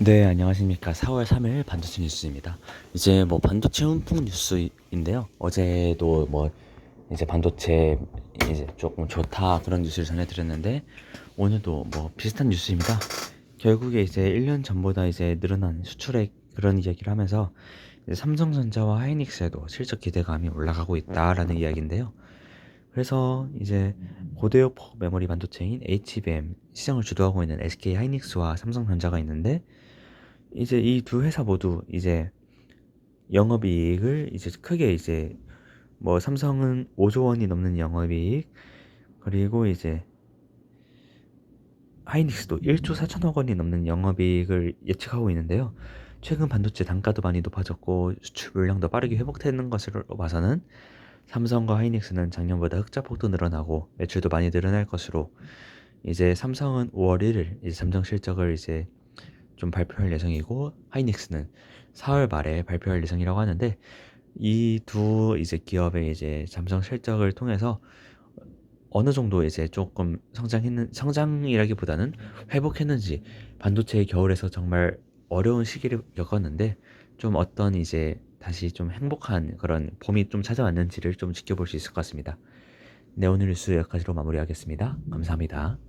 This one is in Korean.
네, 안녕하십니까. 4월 3일 반도체 뉴스입니다. 이제 뭐 반도체 훈풍 뉴스인데요. 어제도 뭐 이제 반도체 이제 조금 좋다 그런 뉴스를 전해드렸는데 오늘도 뭐 비슷한 뉴스입니다. 결국에 이제 1년 전보다 이제 늘어난 수출액 그런 이야기를 하면서 삼성전자와 하이닉스에도 실적 기대감이 올라가고 있다라는 이야기인데요. 그래서 이제 고대역폭 메모리 반도체인 HBM 시장을 주도하고 있는 SK 하이닉스와 삼성전자가 있는데 이제 이 두 회사 모두 이제 영업이익을 이제 크게 이제 뭐 삼성은 5조 원이 넘는 영업이익 그리고 이제 하이닉스도 1조 4천억 원이 넘는 영업이익을 예측하고 있는데요. 최근 반도체 단가도 많이 높아졌고 수출 물량도 빠르게 회복되는 것으로 봐서는 삼성과 하이닉스는 작년보다 흑자 폭도 늘어나고 매출도 많이 늘어날 것으로 이제 삼성은 5월 1일 이제 잠정 실적을 이제 좀 발표할 예정이고 하이닉스는 4월 말에 발표할 예정이라고 하는데 이 두 이제 기업의 이제 잠정 실적을 통해서 어느 정도 이제 조금 성장했는 성장이라기보다는 회복했는지 반도체의 겨울에서 정말 어려운 시기를 겪었는데 좀 어떤 이제 다시 좀 행복한 그런 봄이 좀 찾아왔는지를 좀 지켜볼 수 있을 것 같습니다. 네 오늘 뉴스 여기까지로 마무리하겠습니다. 감사합니다.